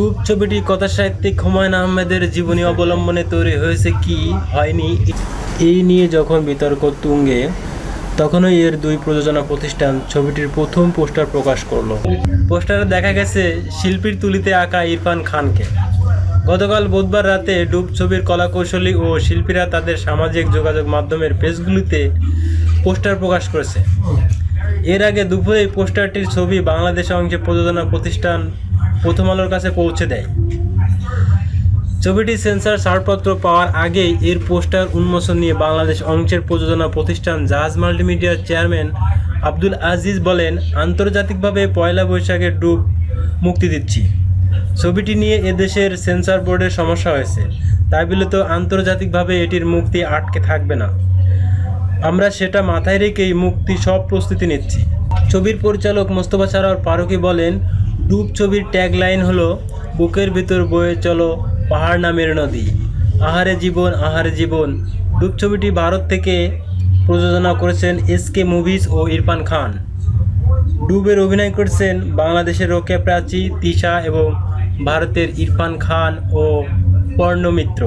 ডুব ছবিটি কথা সাহিত্যিক হুমায়ুন আহমেদের জীবনী অবলম্বনে তৈরি হয়েছে কি হয়নি? এই নিয়ে যখন বিতর্ক তুঙ্গে, তখনই এর দুই প্রযোজনা প্রতিষ্ঠান ছবিটির প্রথম পোস্টার প্রকাশ করল। পোস্টারে দেখা গেছে শিল্পীর তুলিতে আঁকা ইরফান খানকে। গতকাল বুধবার রাতে ডুব ছবির কলাকৌশলী ও শিল্পীরা তাদের সামাজিক যোগাযোগ মাধ্যমের পেজগুলিতে পোস্টার প্রকাশ করেছে। এর আগে দুপুরে পোস্টারটির ছবি বাংলাদেশ অংশে প্রযোজনা প্রতিষ্ঠান প্রথম আলোর কাছে পৌঁছে দেয়। ছবিটি সেন্সার ছাড়পত্র পাওয়ার আগেই এর পোস্টার উন্মোচন নিয়ে বাংলাদেশ অংশের প্রযোজনা প্রতিষ্ঠান জাহাজ মাল্টিমিডিয়ার চেয়ারম্যান আব্দুল আজিজ বলেন, আন্তর্জাতিকভাবে পয়লা বৈশাখের ডুব মুক্তি দিচ্ছি। ছবিটি নিয়ে এদেশের সেন্সর বোর্ডের সমস্যা হয়েছে। তাই বিলত আন্তর্জাতিকভাবে এটির মুক্তি আটকে থাকবে না। আমরা সেটা মাথায় রেখেই মুক্তি সব প্রস্তুতি নিচ্ছি। ছবির পরিচালক মোস্তফা সারার পারুকি বলেন ডুব ছবির ট্যাগলাইন হলো, বুকের ভিতর বয়ে চলো, পাহাড় নামের নদী। আহারে জীবন আহারে জীবন। ডুব ছবিটি ভারত থেকে প্রযোজনা করেছেন এস কে মুভিজ ও ইরফান খান। ডুবের অভিনয় করেছেন বাংলাদেশের রোকেয়া প্রাচী তিশা এবং ভারতের ইরফান খান ও পর্ণমিত্র।